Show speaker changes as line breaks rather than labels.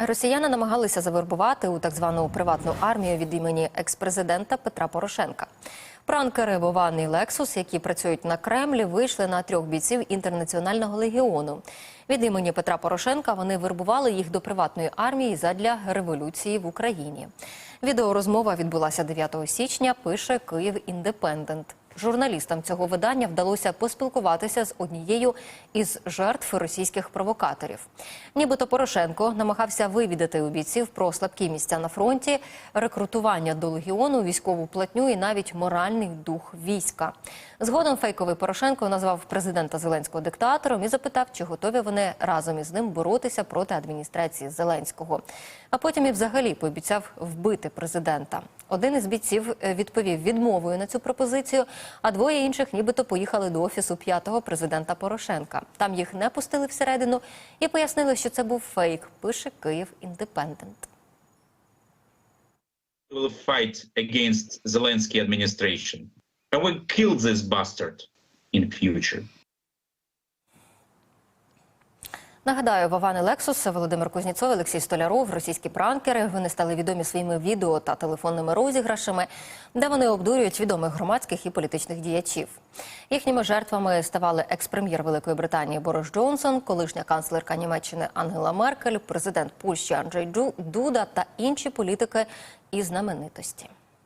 Росіяни намагалися завербувати у так звану приватну армію від імені експрезидента Петра Порошенка. Пранкери Вован і Лексус, які працюють на Кремлі, вийшли на трьох бійців інтернаціонального легіону. Від імені Петра Порошенка вони вербували їх до приватної армії задля революції в Україні. Відеорозмова відбулася 9 січня. Пише Київ Індепендент. Журналістам цього видання вдалося поспілкуватися з однією із жертв російських провокаторів. Нібито Порошенко намагався вивідати у бійців про слабкі місця на фронті, рекрутування до легіону, військову платню і навіть моральний дух війська. Згодом фейковий Порошенко назвав президента Зеленського диктатором і запитав, чи готові вони разом із ним боротися проти адміністрації Зеленського. А потім і взагалі пообіцяв вбити президента. Один із бійців е, відповів відмовою на цю пропозицію, а двоє інших нібито поїхали до офісу п'ятого президента Порошенка. Там їх не пустили всередину і пояснили, що це був фейк. Пише Київ Індепендент.
will fight against Zelensky administration.
Нагадаю, Вован і Лексус, Володимир Кузніцов, Олексій Столяров, російські пранкери. Вони стали відомі своїми відео та телефонними розіграшами, де вони обдурюють відомих громадських і політичних діячів. Їхніми жертвами ставали екс-прем'єр Великої Британії Борис Джонсон, колишня канцлерка Німеччини Ангела Меркель, президент Польщі Анджей Ду- Дуда та інші політики і знаменитості.